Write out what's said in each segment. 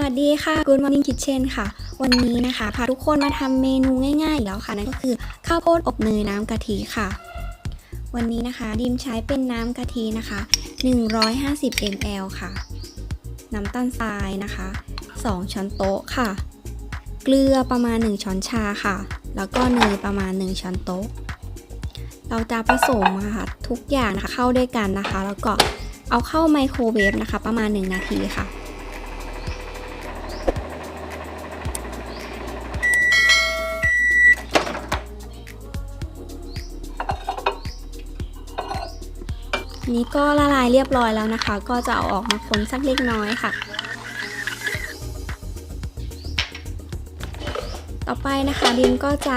วัสดีค่ะ Good Morning Kitchen ค่ะ วันนี้นะคะพาทุกคนมาทำเมนูง่ายๆแล้วค่ะ นั่นก็คือข้าวโพดอบเนยน้ำกะทิค่ะ วันนี้นะคะดิมใช้เป็นน้ำกะทินะคะ 150 ml ค่ะ น้ำตาลทรายนะคะ 2 ช้อนโต๊ะค่ะ เกลือประมาณ 1 ช้อนชาค่ะ แล้วก็เนยประมาณ 1 ช้อนโต๊ะ เราจะผสมอะค่ะทุกอย่างนะคะเข้าด้วยกันนะคะ แล้วก็เอาเข้าไมโครเวฟนะคะ ประมาณ 1 นาทีค่ะ นี้ก็ละลายเรียบร้อยแล้วนะคะ ก็จะเอาออกมาคนสักเล็กน้อยค่ะ ต่อไปนะคะดิมก็จะ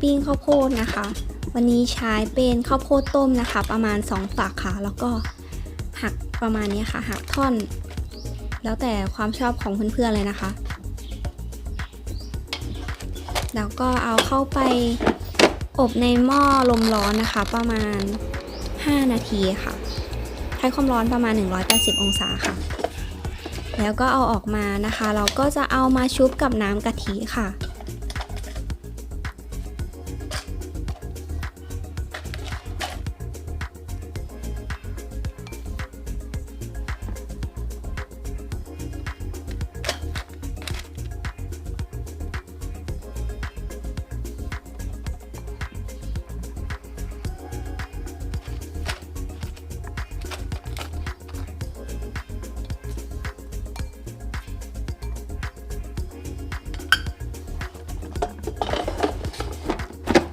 ปิ้งข้าวโพดนะคะ วันนี้ใช้เป็นข้าวโพดต้มนะคะ ประมาณ 2 ฝักค่ะ แล้วก็หักประมาณนี้ค่ะหักท่อน แล้วแต่ความชอบของเพื่อนๆเลยนะคะ แล้วก็เอาเข้าไปอบในหม้อลมร้อนนะคะ ประมาณ 5 นาทีค่ะ ใช้ความร้อนประมาณ 180 องศาค่ะ แล้วก็เอาออกมานะคะ เราก็จะเอามาชุบกับน้ำกะทิค่ะ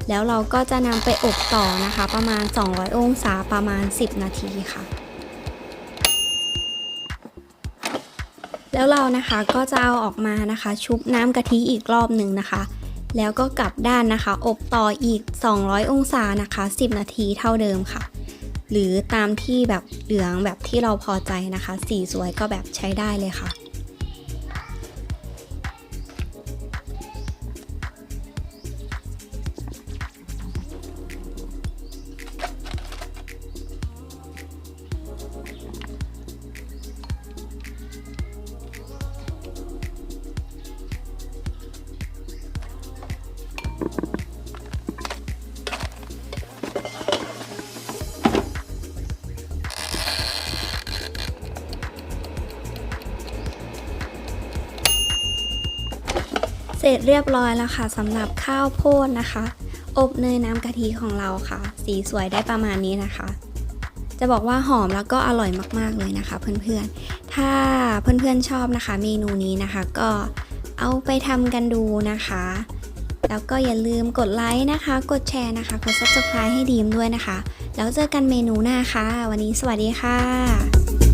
แล้วเราก็จะนำไปอบต่อนะคะ ประมาณ 200 องศาประมาณ 10 นาทีค่ะ แล้วเรานะคะก็จะเอาออกมานะคะ ชุบน้ำกะทิอีกรอบหนึ่งนะคะ แล้วก็กลับด้านนะคะ อบต่ออีก 200 องศานะคะ 10 นาทีเท่าเดิมค่ะ หรือตามที่แบบเหลืองแบบที่เราพอใจนะคะ สีสวยก็แบบใช้ได้เลยค่ะ ร็จเรียบร้อยแล้วค่ะสำหรับข้าวโพดนะคะ อบเนยน้ำกะทิของเราค่ะ สีสวยได้ประมาณนี้นะคะ จะบอกว่าหอมแล้วก็อร่อยมากๆเลยนะคะ เพื่อนๆ ถ้าเพื่อนๆชอบนะคะ เมนูนี้นะคะก็เอาไปทำกันดูนะคะ แล้วก็อย่าลืมกดไลค์นะคะ กดแชร์นะคะกด subscribe ให้ดีมด้วยนะคะ แล้วเจอกันเมนูหน้าค่ะ วันนี้สวัสดีค่ะ